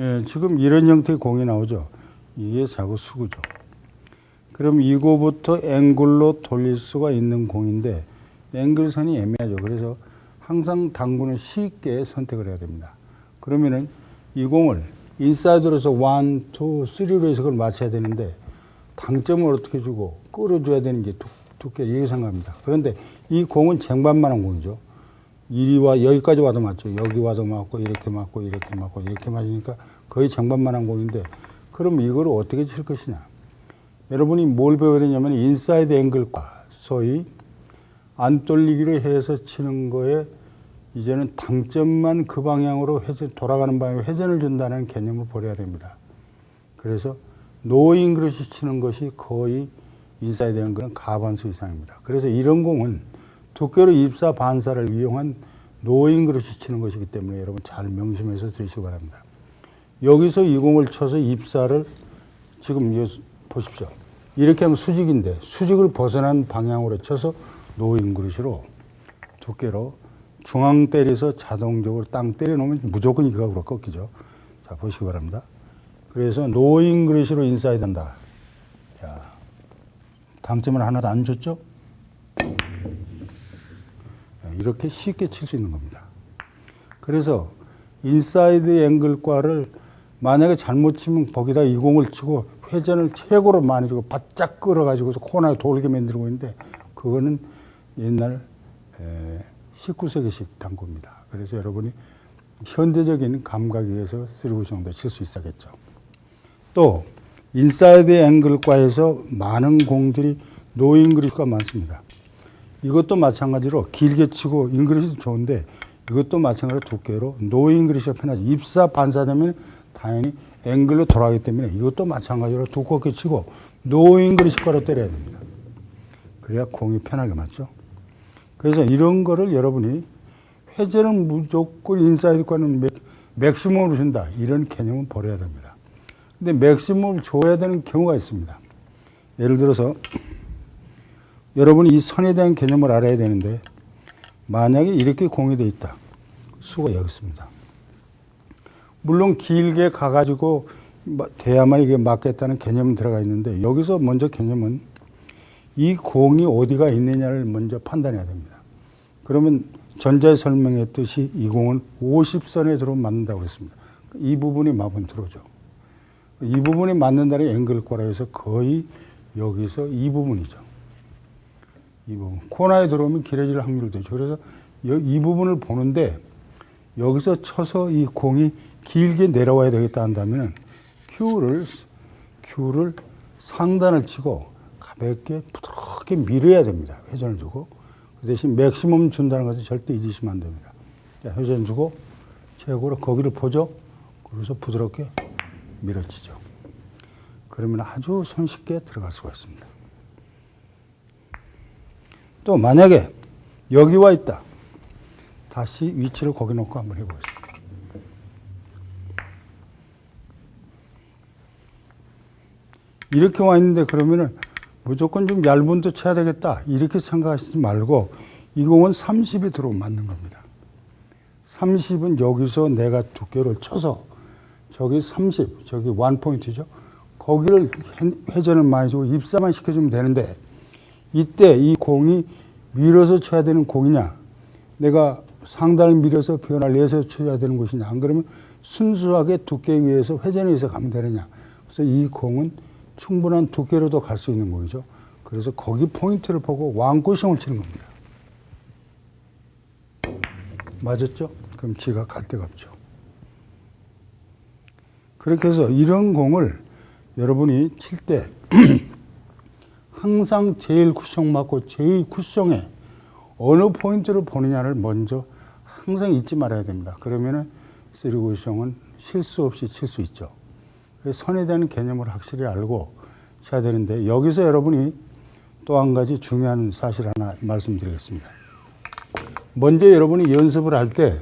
예, 지금 이런 형태의 공이 나오죠. 이게 자구 수구죠. 그럼 이거부터 앵글로 돌릴 수가 있는 공인데 앵글선이 애매하죠. 그래서 항상 당구는 쉽게 선택을 해야 됩니다. 그러면은 이 공을 인사이드로서 1, 2, 3로 해서 그걸 맞춰야 되는데 당점을 어떻게 주고 끌어줘야 되는 게 두, 두께 이렇게 생각합니다. 그런데 이 공은 쟁반만한 공이죠. 이리 와 여기까지 와도 맞죠. 여기 와도 맞고 이렇게 맞고 이렇게 맞고 이렇게 맞으니까 거의 쟁반만한 공인데 그럼 이거를 어떻게 칠 것이냐? 여러분이 뭘 배워야 되냐면 인사이드 앵글과 소위 안 돌리기로 해서 치는 거에 이제는 당점만 그 방향으로 회전 돌아가는 방향으로 회전을 준다는 개념을 버려야 됩니다. 그래서 노인 그릇이 치는 것이 거의 인사이드 앵글은 가반수 이상입니다. 그래서 이런 공은 두께로 입사 반사를 이용한 노인 그릇이 치는 것이기 때문에 여러분 잘 명심해서 들으시기 바랍니다. 여기서 이 공을 쳐서 입사를 지금 요 보십시오. 이렇게 하면 수직인데 수직을 벗어난 방향으로 쳐서 노인 그릇으로 두께로 중앙 때려서 자동적으로 땅 때려 놓으면 무조건 이 각으로 꺾이죠. 자, 보시기 바랍니다. 그래서 노인 그릇으로 인사이드 한다. 자, 당점을 하나도 안 줬죠? 이렇게 쉽게 칠 수 있는 겁니다. 그래서 인사이드 앵글과를 만약에 잘못 치면 거기다 이 공을 치고 회전을 최고로 많이 주고 바짝 끌어가지고서 코너에 돌게 만들고 있는데 그거는 옛날 에, 19세기식 당구입니다. 그래서 여러분이 현대적인 감각에 의해서 쓰리구 정도 칠 수 있었겠죠. 또 인사이드 앵글과에서 많은 공들이 노 잉그리시가 많습니다. 이것도 마찬가지로 길게 치고 잉그리시도 좋은데 이것도 마찬가지로 두께로 노 잉그리시가 편하지. 입사 반사되면 당연히 앵글로 돌아가기 때문에 이것도 마찬가지로 두껍게 치고 노 잉그리시가로 때려야 됩니다. 그래야 공이 편하게 맞죠. 그래서 이런 거를 여러분이 회전은 무조건 인사이드과는 맥, 맥시멈으로 준다. 이런 개념은 버려야 됩니다. 근데 맥시멈을 줘야 되는 경우가 있습니다. 예를 들어서 여러분이 이 선에 대한 개념을 알아야 되는데 만약에 이렇게 돼 있다. 수가 여기 있습니다. 물론 길게 가가지고 돼야만 이게 맞겠다는 개념은 들어가 있는데 여기서 먼저 개념은 이 공이 어디가 있느냐를 먼저 판단해야 됩니다. 그러면 전자에 설명했듯이 이 공은 50선에 들어오면 맞는다고 그랬습니다. 이 부분이 마분 들어오죠. 이 부분이 맞는다는 앵글과라 해서 거의 여기서 이 부분이죠. 이 부분. 코너에 들어오면 길어질 확률이 되죠. 그래서 이 부분을 보는데 여기서 쳐서 이 공이 길게 내려와야 되겠다 한다면 큐를, 큐를 상단을 치고 가볍게 부드럽게 밀어야 됩니다. 회전을 주고. 그 대신 맥시멈 준다는 것은 절대 잊으시면 안 됩니다. 자, 회전 주고 최고로 거기를 보죠. 그래서 부드럽게 밀어치죠. 그러면 아주 손쉽게 들어갈 수가 있습니다. 또 만약에 여기 와 있다. 다시 위치를 거기 놓고 한번 해보겠습니다. 이렇게 와 있는데 그러면은 무조건 좀 얇은 데 쳐야 되겠다. 이렇게 생각하시지 말고 이 공은 30에 들어오면 맞는 겁니다. 30은 여기서 내가 두께를 쳐서 저기 30, 저기 원 포인트죠. 거기를 회전을 많이 주고 입사만 시켜주면 되는데 이때 이 공이 밀어서 쳐야 되는 공이냐? 내가 상단을 밀어서 변화를 내서 쳐야 되는 것이냐? 안 그러면 순수하게 두께 위에서 회전을 해서 가면 되느냐? 그래서 이 공은 충분한 두께로도 갈 수 있는 공이죠. 그래서 거기 포인트를 보고 왕꾸싱을 치는 겁니다. 맞았죠? 그럼 지가 갈 데가 없죠. 그렇게 해서 이런 공을 여러분이 칠때 항상 제일 쿠션 맞고 제일 쿠션에 어느 포인트를 보느냐를 먼저 항상 잊지 말아야 됩니다. 그러면은 쓰리 쿠션은 실수 없이 칠 수 있죠. 선에 대한 개념을 확실히 알고 쳐야 되는데 여기서 여러분이 또 한 가지 중요한 사실 하나 말씀드리겠습니다. 먼저 여러분이 연습을 할 때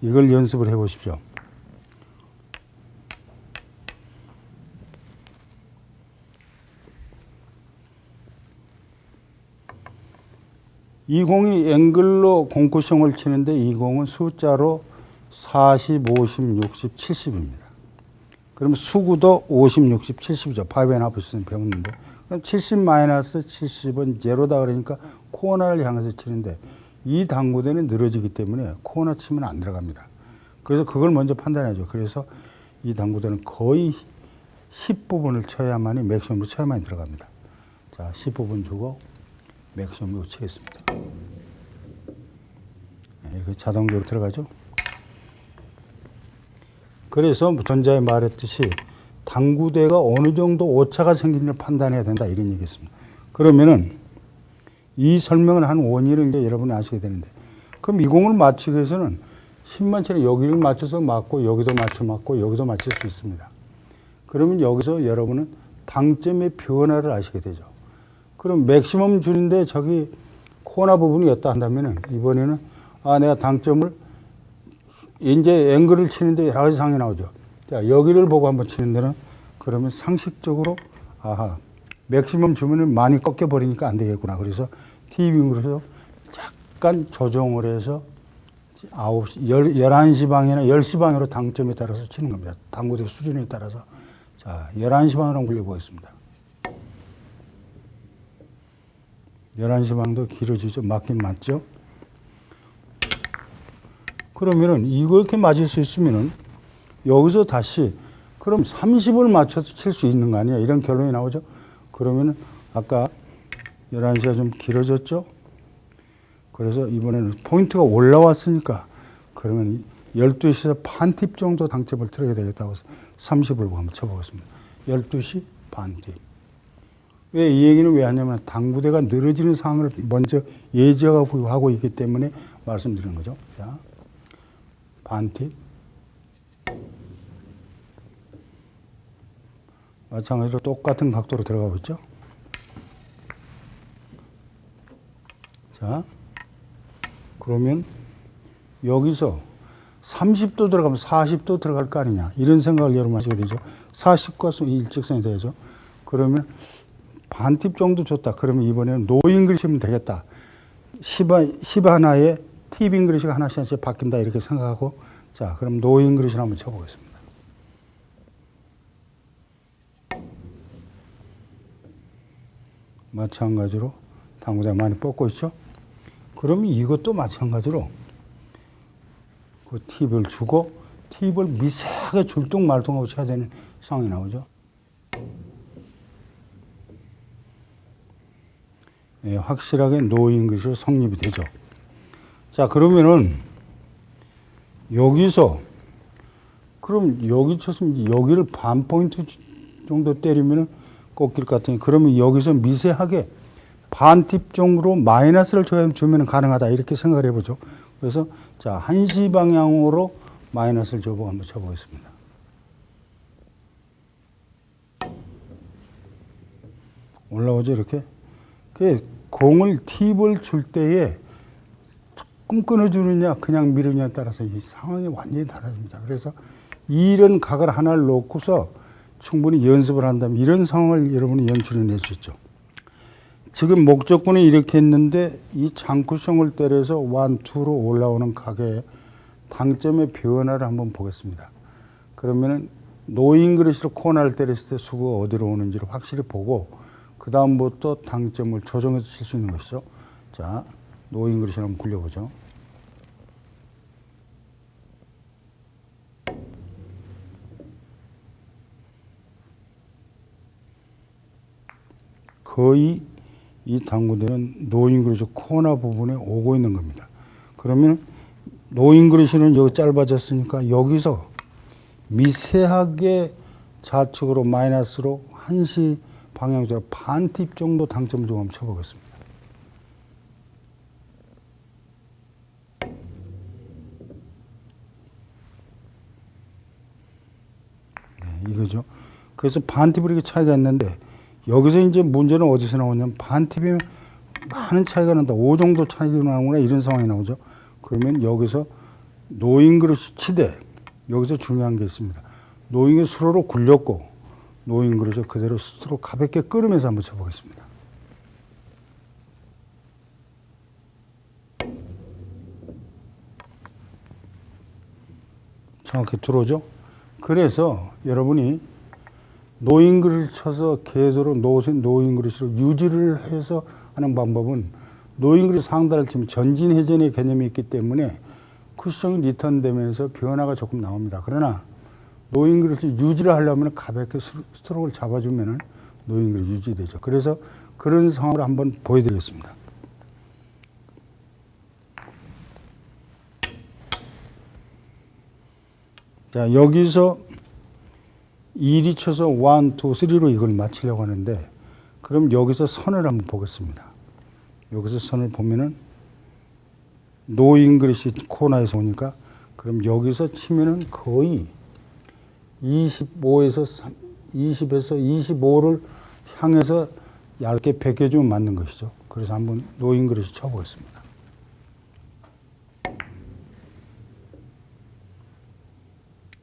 이걸 연습을 해 보십시오. 이 공이 앵글로 공쿠션을 치는데 이 공은 숫자로 40, 50, 60, 70입니다. 그러면 수구도 50, 60, 70이죠. 파이브 앤 하프 시즌 배웠는데. 그럼 70 마이너스 70은 제로다 그러니까 코너를 향해서 치는데 이 당구대는 늘어지기 때문에 코너 치면 안 들어갑니다. 그래서 그걸 먼저 판단해야죠. 그래서 이 당구대는 거의 10부분을 쳐야만이 맥시멈으로 쳐야만이 들어갑니다. 자, 10부분 주고 맥시멈으로 치겠습니다. 네, 이렇게 자동적으로 들어가죠. 그래서 전자에 말했듯이 당구대가 어느 정도 오차가 생기는지를 판단해야 된다 이런 얘기했습니다. 그러면은 이 설명을 한 원인을 이제 여러분이 아시게 되는데 그럼 이 공을 맞추기 위해서는 10만처럼 여기를 맞춰서 맞고 여기도 맞춰 맞고 여기도 맞출 수 있습니다. 그러면 여기서 여러분은 당점의 변화를 아시게 되죠. 그럼 맥시멈 줄인데 저기 코너 부분이었다 한다면은 이번에는 아 내가 당점을 이제 앵글을 치는데 여러 가지 상황이 나오죠. 자, 여기를 보고 한번 치는 데는 그러면 상식적으로 아하, 맥시멈 주면은 많이 꺾여 버리니까 안 되겠구나. 그래서 티빙으로서 약간 조정을 해서 9시, 10, 11시 방이나 10시 방으로 당점에 따라서 치는 겁니다. 당구대 수준에 따라서. 자, 11시 방으로 한번 굴려보겠습니다. 11시 방도 길어지죠. 맞긴 맞죠. 그러면은 이렇게 맞을 수 있으면은 여기서 다시 그럼 30을 맞춰서 칠 수 있는 거 아니야? 이런 결론이 나오죠. 그러면은 아까 11시가 좀 길어졌죠? 그래서 이번에는 포인트가 올라왔으니까 그러면 12시에서 반 팁 정도 당점을 틀어야 되겠다고 해서 30을 한번 쳐보겠습니다. 12시 반 팁. 왜 이 얘기는 왜 하냐면 당구대가 늘어지는 상황을 먼저 예지하고 하고 있기 때문에 말씀드리는 거죠. 자, 반팁. 마찬가지로 똑같은 각도로 들어가고 있죠. 자, 그러면 여기서 30도 들어가면 40도 들어갈 거 아니냐. 이런 생각을 여러분 하시게 되죠. 40과 일직선이 되죠. 그러면 반팁 정도 줬다. 그러면 이번에는 노인 그리시면 되겠다. 10, 10 하나에 팁인 그릇이 하나씩 하나씩 바뀐다. 이렇게 생각하고 자, 그럼 그릇을 한번 쳐보겠습니다. 마찬가지로 당구대 많이 뻗고 있죠? 그러면 이것도 마찬가지로 그 팁을 주고 팁을 미세하게 줄동 말동하고 쳐야 되는 상황이 나오죠. 예, 확실하게 노인 것이 성립이 되죠. 자, 그러면은 여기서 그럼 여기 쳤으면 여기를 반 포인트 정도 때리면은 꺾일 것 같으니 그러면 여기서 미세하게 반팁 정도로 마이너스를 줘야 주면 가능하다 이렇게 생각을 해보죠. 그래서 자 한시 방향으로 마이너스를 줘보고 한번 쳐보겠습니다. 올라오죠 이렇게. 그 공을 팁을 줄 때에 조금 끊어주느냐 그냥 미루냐에 따라서 이 상황이 완전히 달라집니다. 그래서 이런 각을 하나를 놓고서 충분히 연습을 한다면 이런 상황을 여러분이 연출해 낼 수 있죠. 지금 목적군이 이렇게 했는데 이 장쿠성을 때려서 완투로 올라오는 각의 당점의 변화를 한번 보겠습니다. 그러면은 노인 그릇으로 코너를 때렸을 때 수가 어디로 오는지를 확실히 보고 그 다음부터 당점을 조정해서 칠 수 있는 것이죠. 자, 노인 그릇을 한번 굴려보죠. 거의 이 당구대는 노인 그릇이 코너 부분에 오고 있는 겁니다. 그러면 노인 그릇은 여기 짧아졌으니까 여기서 미세하게 좌측으로 마이너스로 한시 방향으로 반팁 정도 당점 좀 한번 쳐보겠습니다. 네, 이거죠. 그래서 반팁으로 이렇게 차이가 있는데 여기서 이제 문제는 어디서 나오냐면 반팁이면 많은 차이가 난다. 5 정도 차이가 나오거나 이런 상황이 나오죠. 그러면 여기서 노인 그릇이 치되 여기서 중요한 게 있습니다. 노인이 수로로 굴렸고 노인 그릇을 그대로 스스로 가볍게 끌으면서 한번 쳐보겠습니다. 정확히 들어오죠. 그래서 여러분이 노인 그릇을 쳐서 노인, 노인 그릇으로 유지를 해서 하는 방법은 노인 그릇 상단을 치면 전진 회전의 개념이 있기 때문에 쿠션이 리턴되면서 변화가 조금 나옵니다. 그러나 노인 그릇을 유지를 하려면 가볍게 스트로- 스트로크를 잡아주면은 노인 그릇 유지되죠. 그래서 그런 상황을 한번 보여드리겠습니다. 자, 여기서 1이 쳐서 1, 2, 3로 이걸 맞추려고 하는데 그럼 여기서 선을 한번 보겠습니다. 여기서 선을 보면은 노인 그릇이 코너에서 오니까 그럼 여기서 치면은 거의 25에서 20에서 25를 향해서 얇게 베껴주면 맞는 것이죠. 그래서 한번 노인 그릇이 쳐보겠습니다.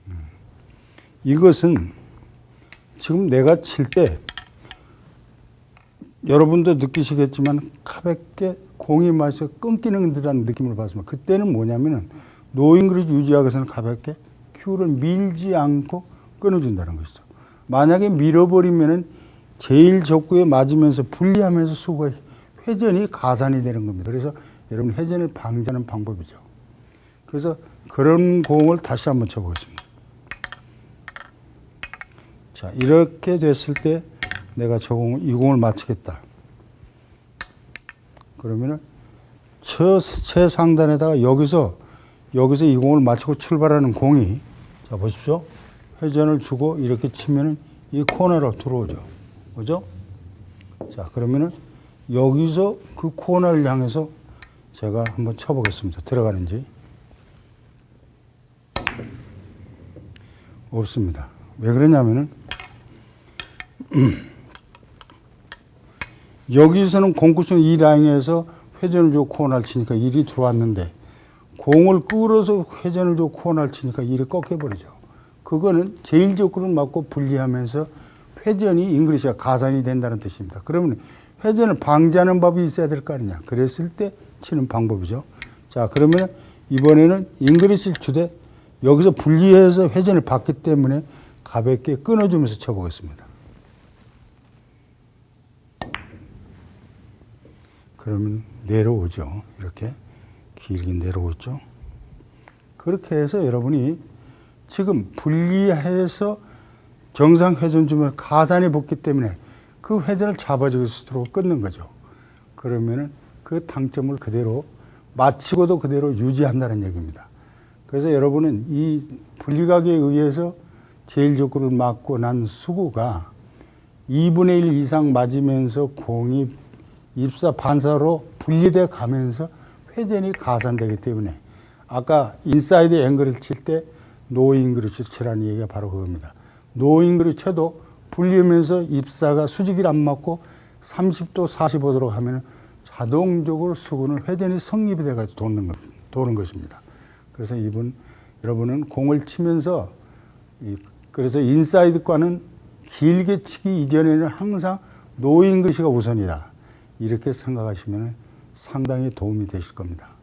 음. 이것은 지금 내가 칠 때 여러분도 느끼시겠지만 가볍게 공이 마셔 끊기는 듯한 느낌을 받습니다. 그때는 뭐냐면은 노인 그릇 유지하기 위해서는 가볍게 큐를 밀지 않고 끊어준다는 것이죠. 만약에 밀어버리면은 제일 적구에 맞으면서 분리하면서 수가 회전이 가산이 되는 겁니다. 그래서 여러분 회전을 방지하는 방법이죠. 그래서 그런 공을 다시 한번 쳐보겠습니다. 자, 이렇게 됐을 때 내가 저 공, 이 공을 맞추겠다. 그러면은 저 최상단에다가 여기서 여기서 이 공을 맞추고 출발하는 공이 자 보십시오. 회전을 주고 이렇게 치면은 이 코너로 들어오죠. 그죠? 자, 그러면은 여기서 그 코너를 향해서 제가 한번 쳐보겠습니다. 들어가는지. 없습니다. 왜 그러냐면은 여기서는 공구성 이 라인에서 회전을 주고 코너를 치니까 일이 들어왔는데 공을 끌어서 회전을 주고 코너를 치니까 일이 꺾여버리죠. 그거는 제일 적구를 맞고 분리하면서 회전이 잉글리시가 가산이 된다는 뜻입니다. 그러면 회전을 방지하는 법이 있어야 될 거 아니냐. 그랬을 때 치는 방법이죠. 자, 그러면 이번에는 잉글리시 주되 여기서 분리해서 회전을 받기 때문에 가볍게 끊어주면서 쳐보겠습니다. 그러면 내려오죠. 이렇게 길게 내려오죠. 그렇게 해서 여러분이 지금 분리해서 정상 회전 주면 가산이 붙기 때문에 그 회전을 잡아주고 스스로 끊는 거죠. 그러면은 그 당점을 그대로 마치고도 그대로 유지한다는 얘기입니다. 그래서 여러분은 이 분리각에 의해서 제일 적구를 맞고 난 수구가 2분의 1 이상 맞으면서 공이 입사 반사로 분리돼 가면서 회전이 가산되기 때문에 아까 인사이드 앵글을 칠 때 노잉글을 치라는 얘기가 바로 그겁니다. 노잉글을 쳐도 분리하면서 입사가 수직이 안 맞고 30도 45도로 하면 자동적으로 수근은 회전이 성립이 돼가지고 도는, 것, 도는 것입니다. 그래서 이분 여러분은 공을 치면서 이, 그래서 인사이드과는 길게 치기 이전에는 항상 노잉글시가 우선이다. 이렇게 생각하시면 상당히 도움이 되실 겁니다.